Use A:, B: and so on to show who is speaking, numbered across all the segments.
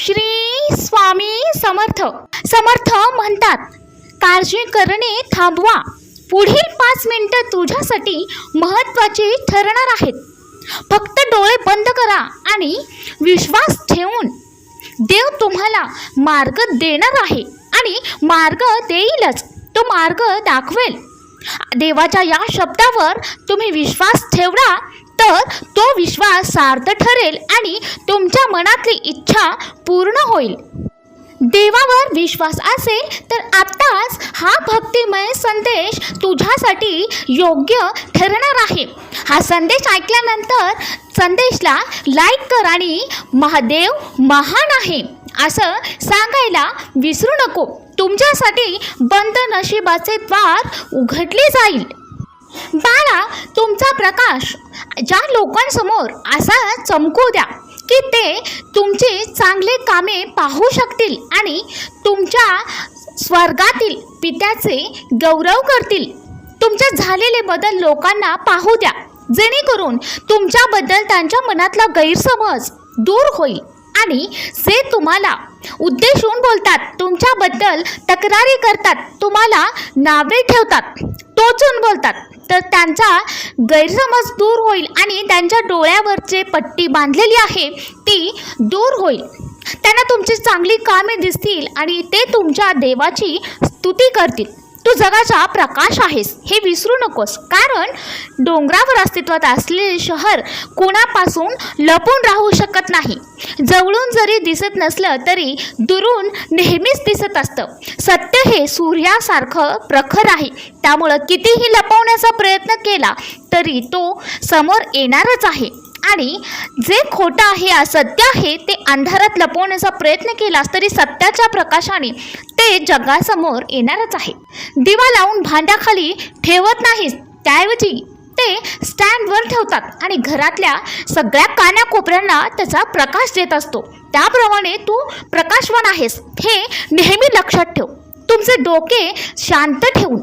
A: श्री स्वामी समर्थ. समर्थ म्हणतात काळजी करणे थांबवा. पुढील पाच मिनटं तुझ्यासाठी महत्त्वाची ठरणार आहेत. फक्त डोळे बंद करा आणि विश्वास ठेवून. देव तुम्हाला मार्ग देणार आहे आणि मार्ग देईलच. तो मार्ग दाखवेल. देवाच्या या शब्दावर तुम्ही विश्वास ठेवला तर तो विश्वास सार्थ ठरेल आणि तुमच्या मनातली इच्छा पूर्ण होईल. देवावर विश्वास असेल तर आत्ताच हा भक्तिमय संदेश तुझ्यासाठी योग्य ठरणार आहे. हा संदेश ऐकल्यानंतर संदेशला लाईक कर आणि महादेव महान आहे. असं सांगायला विसरू नको. तुमच्यासाठी बंद नशिबाचे द्वार उघडले जाईल. बाळा तुमचा प्रकाश ज्या लोकांसमोर असा चमकू द्या की ते तुमची चांगले कामे पाहू शकतील आणि तुमच्या स्वर्गातील पित्याचे गौरव करतील. तुमचे झालेले बदल लोकांना पाहू द्या. जेणेकरून तुमच्याबद्दल त्यांच्या मनातला गैरसमज दूर होईल आणि जे तुम्हाला उद्देशून बोलतात तुमच्याबद्दल तक्रारी करतात तुम्हाला नावे ठेवतात टोचून बोलतात. तर त्यांचा गैरसमज दूर होईल आणि त्यांच्या डोळ्यावरचे पट्टी बांधलेली आहे ती दूर होईल. त्यांना तुमची चांगली कामे दिसतील आणि ते तुमच्या देवाची स्तुती करतील. तू जगाचा प्रकाश आहेस. हे विसरू नकोस. कारण डोंगरावर अस्तित्वात असलेले शहर कोणापासून लपून राहू शकत नाही. जवळून जरी दिसत नसलं तरी दुरून नेहमीच दिसत असतं. सत्य हे सूर्यासारखं प्रखर आहे. त्यामुळं कितीही लपवण्याचा प्रयत्न केला तरी तो समोर येणारच आहे. आणि जे खोटं आहे असत्य आहे ते अंधारात लपवण्याचा प्रयत्न केलास तरी सत्याच्या प्रकाशाने ते जगासमोर येणारच आहे. दिवा लावून भांड्याखाली ठेवत नाहीस त्याऐवजी ते स्टँडवर ठेवतात आणि घरातल्या सगळ्या कान्याकोपऱ्यांना त्याचा प्रकाश देत असतो. त्याप्रमाणे तू प्रकाशवान आहेस. हे नेहमी लक्षात ठेव. तुमचे डोके शांत ठेवून.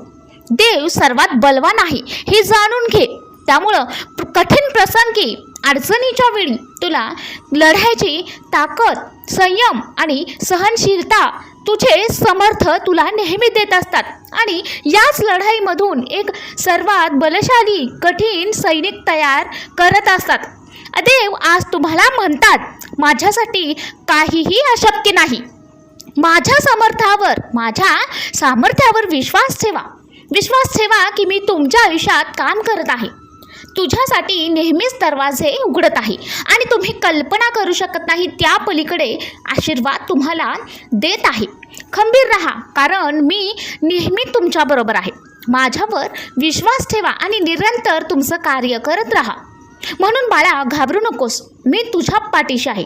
A: देव सर्वात बलवान आहे. हे जाणून घे. त्यामुळं कठीण प्रसंगी अडचणीच्या वेळी तुला लढायची ताकद संयम आणि सहनशीलता तुझे समर्थ तुला नेहमी देत असतात. आणि याच लढाईमधून एक सर्वात बलशाली कठीण सैनिक तयार करत असतात. देव आज तुम्हाला म्हणतात माझ्यासाठी काहीही अशक्य नाही. माझ्या समर्थावर माझ्या सामर्थ्यावर विश्वास ठेवा. विश्वास ठेवा की मी तुमच्या आयुष्यात काम करत आहे. तुझ्यासाठी नेहमीच दरवाजे उघडत आहे. आणि तुम्ही कल्पना करू शकत नाही त्या पलीकडे आशीर्वाद तुम्हाला देत आहे. खंबीर राहा कारण मी नेहमी तुमच्याबरोबर आहे. माझ्यावर विश्वास ठेवा आणि निरंतर तुमचं कार्य करत राहा. म्हणून बाळा घाबरू नकोस. मी तुझ्या पाठीशी आहे.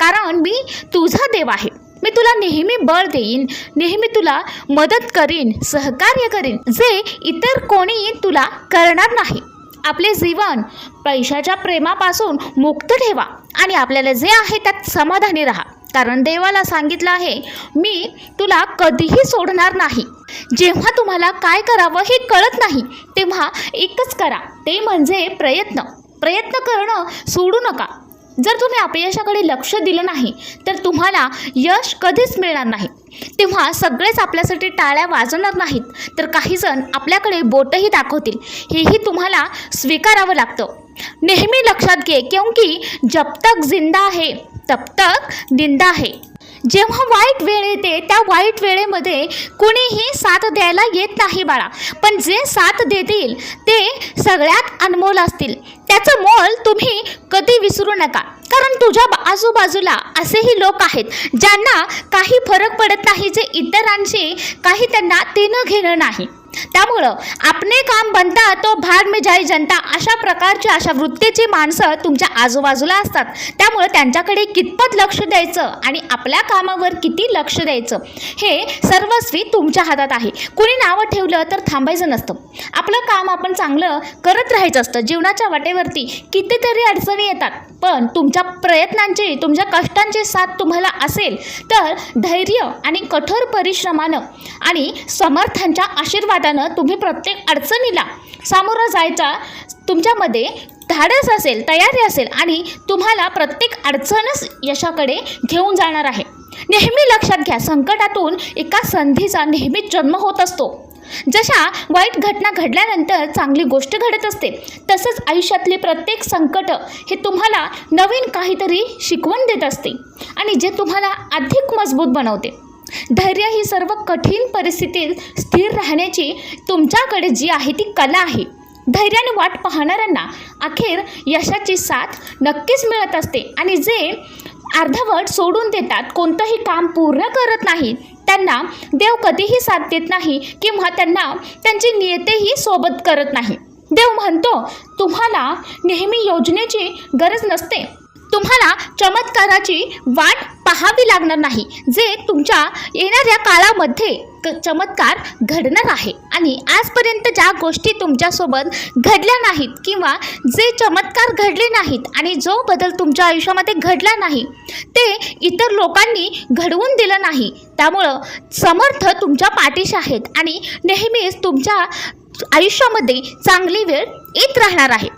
A: कारण मी तुझा देव आहे. मी तुला नेहमी बळ देईन नेहमी तुला मदत करीन सहकार्य करीन. जे इतर कोणी तुला करणार नाही. आपले जीवन पैशाच्या प्रेमापासून मुक्त ठेवा आणि आपल्याला जे आहे त्यात समाधानी राहा. कारण देवाला सांगितलं आहे मी तुला कधीही सोडणार नाही. जेव्हा तुम्हाला काय करावं हे कळत नाही तेव्हा एकच करा. ते म्हणजे प्रयत्न. प्रयत्न करणं सोडू नका. जर तुम्ही अपयशाकडे लक्ष दिलं नाही तर तुम्हाला यश कधीच मिळणार नाही. तेव्हा सगळेच आपल्यासाठी टाळ्या वाजवणार नाहीत. तर काहीजण आपल्याकडे बोटही दाखवतील. हेही तुम्हाला स्वीकारावं लागतं. नेहमी लक्षात घे क्योंकि जब तक जिंदा आहे तब तक निंदा आहे. जेव्हा वाईट वेळ येते त्या वाईट वेळेमध्ये कुणीही साथ द्यायला येत नाही बाळा. पण जे साथ देतील ते सगळ्यात अनमोल असतील. त्याचं मोल तुम्ही कधी विसरू नका. कारण तुझ्या आजूबाजूला असेही लोक आहेत ज्यांना काही फरक पडत नाही जे इतरांशी काही त्यांना देणं घेणं नाही. त्यामुळं आपले काम बनता तो भाग में जाई जनता. अशा प्रकारची अशा वृत्तीची माणसं तुमच्या आजूबाजूला असतात. त्यामुळं त्यांच्याकडे कितपत लक्ष द्यायचं आणि आपल्या कामावर किती लक्ष द्यायचं हे सर्वस्वी तुमच्या हातात आहे. कुणी नावं ठेवलं तर थांबायचं नसतं. आपलं काम आपण चांगलं करत राहायचं असतं. जीवनाच्या वाटेवरती कितीतरी अडचणी येतात. पण तुमच्या प्रयत्नांची तुमच्या कष्टांची साथ तुम्हाला असेल तर धैर्य आणि कठोर परिश्रमानं आणि समर्थांच्या आशीर्वादानं तुम्ही प्रत्येक अडचणीला सामोरं जायचा तुमच्यामध्ये धाडस असेल तयारी असेल आणि तुम्हाला प्रत्येक अडचणच यशाकडे घेऊन जाणार आहे. नेहमी लक्षात घ्या संकटातून एका संधीचा नेहमीच जन्म होत असतो. जशा वाईट घटना घडल्यानंतर चांगली गोष्ट घडत असते तसंच आयुष्यातले प्रत्येक संकट हे तुम्हाला नवीन काहीतरी शिकवण देत असते आणि जे तुम्हाला अधिक मजबूत बनवते. धैर्य ही सर्व कठीण परिस्थितीत स्थिर राहण्याची तुमच्याकडे जी आहे ती कला आहे. धैर्याने वाट पाहणाऱ्यांना अखेर यशाची साथ नक्कीच मिळत असते आणि जे अर्धवट सोडून देतात कोणतंही काम पूर्ण करत नाही त्यांना देव कधीही साथ देत नाही किंवा त्यांना त्यांची नियतेही सोबत करत नाही. देव म्हणतो तुम्हाला नेहमी योजनेची गरज नसते. तुम्हाला चमत्काराची वाट पाहावी लागणार नाही जे तुमच्या येणाऱ्या काळामध्ये क- चमत्कार घडणार आहे. आणि आजपर्यंत ज्या गोष्टी तुमच्यासोबत घडल्या नाहीत किंवा जे चमत्कार घडले नाहीत आणि जो बदल तुमच्या आयुष्यामध्ये घडला नाही ते इतर लोकांनी घडवून दिलं नाही. त्यामुळं समर्थ तुमच्या पाठीशी आहेत आणि नेहमीच तुमच्या आयुष्यामध्ये चांगली वेळ येत राहणार आहे.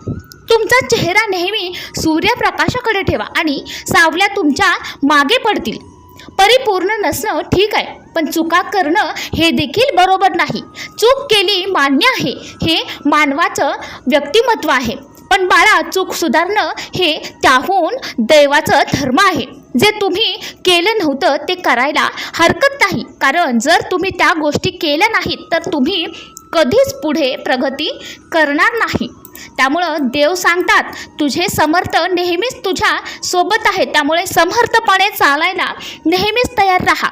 A: तुमचा चेहरा नेहमी सूर्यप्रकाशाकडे ठेवा आणि सावल्या तुमच्या मागे पडतील. परिपूर्ण नसणं ठीक आहे पण चुका करणं हे देखील बरोबर नाही. चूक केली मान्य आहे हे मानवाचं व्यक्तिमत्व आहे. पण बाळा चूक सुधारणं हे त्याहून दैवाचं धर्म आहे. जे तुम्ही केलं नव्हतं ते करायला हरकत नाही. कारण जर तुम्ही त्या गोष्टी केल्या नाहीत तर तुम्ही कधीच पुढे प्रगती करणार नाही. त्यामुळं देव सांगतात तुझे समर्थ नेहमीच तुझ्या सोबत आहे त्यामुळे समर्थपणे चालायला नेहमीच तयार राहा.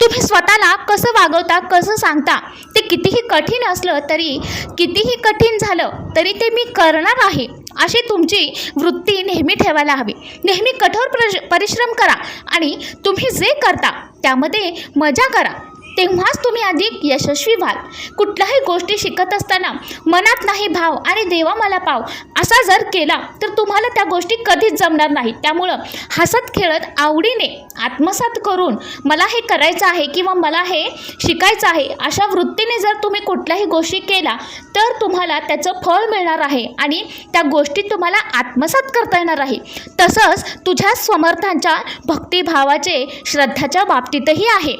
A: तुम्ही स्वतःला कसं वागवता कसं सांगता ते कितीही कठीण असलं तरी कितीही कठीण झालं तरी ते मी करणार आहे. अशी तुमची वृत्ती नेहमी ठेवायला हवी. नेहमी कठोर परिश्रम करा आणि तुम्ही जे करता त्यामध्ये मजा करा. तेव्हाच तुम्ही अधिक यशस्वी व्हाल. कुठल्याही गोष्टी शिकत असताना मनात नाही भाव आणि देवा मला पाव. असा जर केला तर तुम्हाला त्या गोष्टी कधीच जमणार नाहीत. त्यामुळं हसत खेळत आवडीने आत्मसात करून मला हे करायचं आहे किंवा मला हे शिकायचं आहे अशा वृत्तीने जर तुम्ही कुठल्याही गोष्टी केला तर तुम्हाला त्याचं फळ मिळणार आहे आणि त्या गोष्टी तुम्हाला आत्मसात करता येणार आहे. तसंच तुझ्या समर्थांच्या भक्तिभावाचे श्रद्धाच्या बाबतीतही आहे.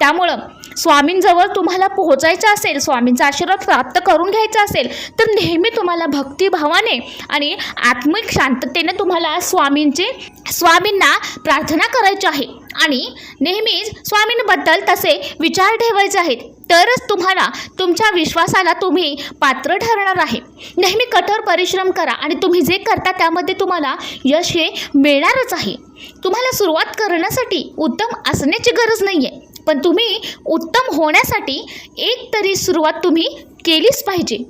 A: त्यामुळं स्वामींजवळ तुम्हाला पोहोचायचं असेल स्वामींचा आशीर्वाद प्राप्त करून घ्यायचा असेल तर नेहमी तुम्हाला भक्तिभावाने आणि आत्मिक शांततेने तुम्हाला स्वामींचे स्वामींना प्रार्थना करायची आहे. आणि नेहमीच स्वामींबद्दल तसे विचार ठेवायचे आहेत. तरच तुम्हाला तुमच्या विश्वासाला तुम्ही पात्र ठरणार आहे. नेहमी कठोर परिश्रम करा आणि तुम्ही जे करता त्यामध्ये तुम्हाला यश हे मिळणारच आहे. तुम्हाला सुरुवात करण्यासाठी उत्तम असण्याची गरज नाही आहे पण तुम्ही उत्तम होण्यासाठी एक तरी सुरुवात तुम्ही केलीच पाहिजे.